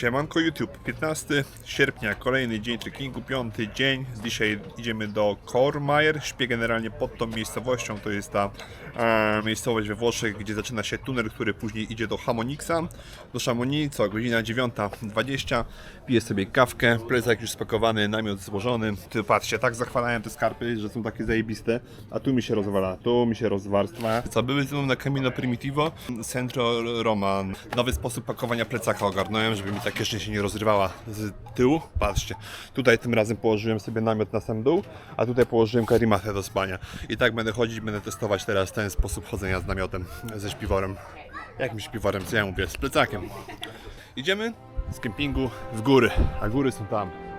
Siemanko YouTube, 15 sierpnia, kolejny dzień trekkingu, piąty dzień. Dzisiaj idziemy do Kormajer. Śpię generalnie pod tą miejscowością, to jest ta e, miejscowość we Włoszech, gdzie zaczyna się tunel, który później idzie do Hamonixa. Do Chamonix, co godzina 9.20. Piję sobie kawkę, plecak już spakowany, namiot złożony. Ty patrzcie, tak zachwalałem te skarpy, że są takie zajebiste, a tu mi się rozwala, tu mi się rozwarstwa. Co, były ze mną na Camino Primitivo, Centro Roma. Nowy sposób pakowania plecaka ogarnąłem, żeby mi ta kieszeń się nie rozrywała z tyłu. Patrzcie, tutaj tym razem położyłem sobie namiot na sam dół, a tutaj położyłem karimatę do spania. I tak będę chodzić, będę testować teraz ten sposób chodzenia z namiotem, ze śpiworem. Jakim śpiworem, co ja mówię, z plecakiem. Idziemy z kempingu w góry, a góry są tam.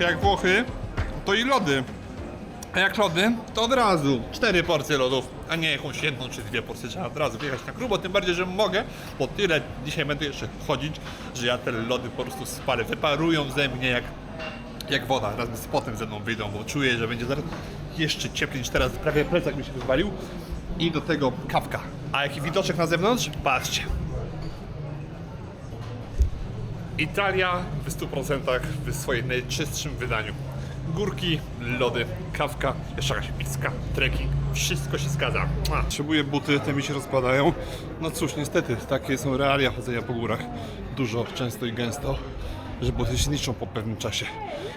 Jak Włochy, to i lody. A jak lody, to od razu cztery porcje lodów, a nie jakąś jedną czy dwie porcje. Trzeba od razu wjechać na grubo, tym bardziej, że mogę, bo tyle dzisiaj będę jeszcze chodzić, że ja te lody po prostu spalę. Wyparują ze mnie jak, jak woda. Razem z potem ze mną wyjdą, bo czuję, że będzie zaraz jeszcze cieplej niż teraz. Prawie plecak mi się wywalił. I do tego kawka. A jaki widoczek na zewnątrz? Patrzcie. Italia w 100% w swoim najczystszym wydaniu. Górki, lody, kawka, jeszcze jakaś pizka, trekking, wszystko się zgadza. Mua. Potrzebuję buty, te mi się rozpadają. No cóż, niestety, takie są realia chodzenia po górach. Dużo, często i gęsto, że buty się niszczą po pewnym czasie.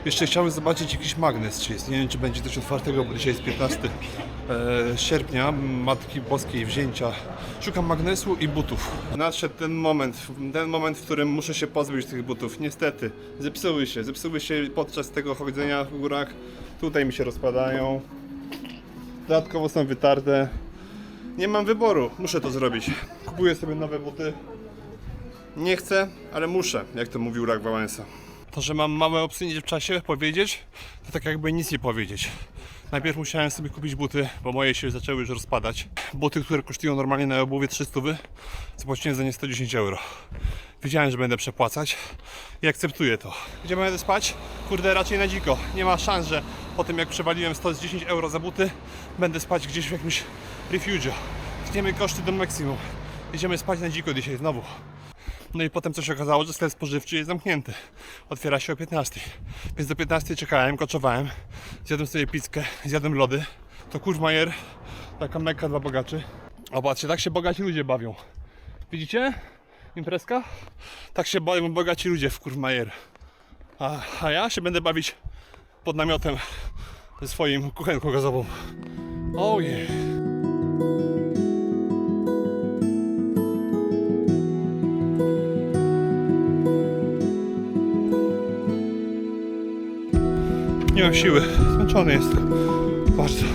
Jeszcze chciałem zobaczyć jakiś magnes, czy jest. Nie wiem, czy będzie coś otwartego, bo dzisiaj jest 15 e, sierpnia, Matki Boskiej Wzięcia. Szukam magnesu i butów. Nadszedł ten moment, ten moment, w którym muszę się pozbyć tych butów. Niestety, zepsuły się, zepsuły się podczas tego chodzenia w górach. Tutaj mi się rozpadają. Dodatkowo są wytarte. Nie mam wyboru, muszę to zrobić. Kupuję sobie nowe buty. Nie chcę, ale muszę, jak to mówił Lech Wałęsa. To, że mam małe obsynie w czasie powiedzieć, to tak jakby nic nie powiedzieć. Najpierw musiałem sobie kupić buty, bo moje się zaczęły już rozpadać. Buty, które kosztują normalnie na obuwie 300, zapłaciłem za nie 110 euro. Wiedziałem, że będę przepłacać i akceptuję to. Gdzie będę spać? Kurde, raczej na dziko. Nie ma szans, że po tym jak przewaliłem 110 euro za buty, będę spać gdzieś w jakimś refugio. Tniemy koszty do maksimum. Idziemy spać na dziko dzisiaj znowu. No i potem co się okazało, że sklep spożywczy jest zamknięty. Otwiera się o 15. Więc do 15 czekałem, koczowałem. Zjadłem sobie pizzkę, zjadłem lody. To kurmajer, taka meka dla bogaczy. O patrzcie, tak się bogaci ludzie bawią. Widzicie? Imprezka? Tak się bawią bogaci ludzie w kurmajer. A, a ja się będę bawić pod namiotem ze swoim kuchenką gazową. Oh yeah. Nie mam siły. Zmęczony jestem. Bardzo.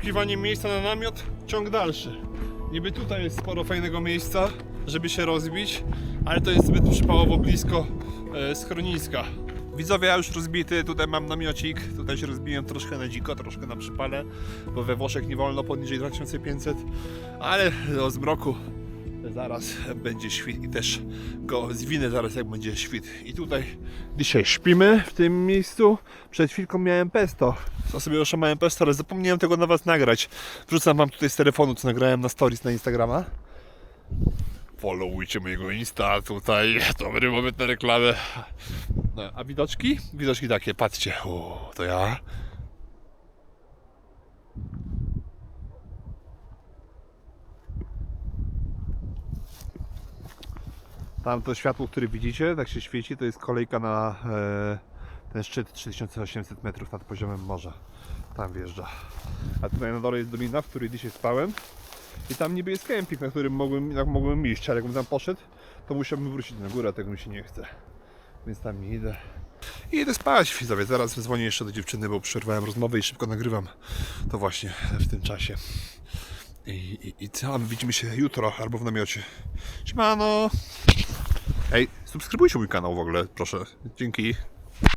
Poszukiwanie miejsca na namiot, ciąg dalszy. Niby tutaj jest sporo fajnego miejsca, żeby się rozbić, ale to jest zbyt przypałowo blisko e, schroniska. Widzowie, ja już rozbity, tutaj mam namiocik, tutaj się rozbiłem troszkę na dziko, troszkę na przypale, bo we Włoszech nie wolno poniżej 2500, ale do zmroku zaraz będzie świt i też go zwinę zaraz jak będzie świt. I tutaj dzisiaj śpimy w tym miejscu. Przed chwilką miałem pesto. Co sobie oszamałem pesto, ale zapomniałem tego na was nagrać. Wrzucam wam tutaj z telefonu, co nagrałem na stories na Instagrama. Followujcie mojego Insta tutaj. Dobry moment na reklamę. No, a widoczki? Widoczki takie, patrzcie. O, to ja. Tam to światło, które widzicie, tak się świeci, to jest kolejka na e, ten szczyt 3800 metrów nad poziomem morza. Tam wjeżdża. A tutaj na dole jest dolina, w której dzisiaj spałem. I tam niby jest kemping, na którym mogłem, mogłem iść, ale jakbym tam poszedł, to musiałbym wrócić na górę, a tego mi się nie chce. Więc tam nie idę. I idę spać, widzowie. Zaraz dzwonię jeszcze do dziewczyny, bo przerwałem rozmowę i szybko nagrywam. To właśnie w tym czasie. I, i, i co? Widzimy się jutro albo w namiocie. Siemano! Ej, subskrybujcie mój kanał w ogóle, proszę. Dzięki.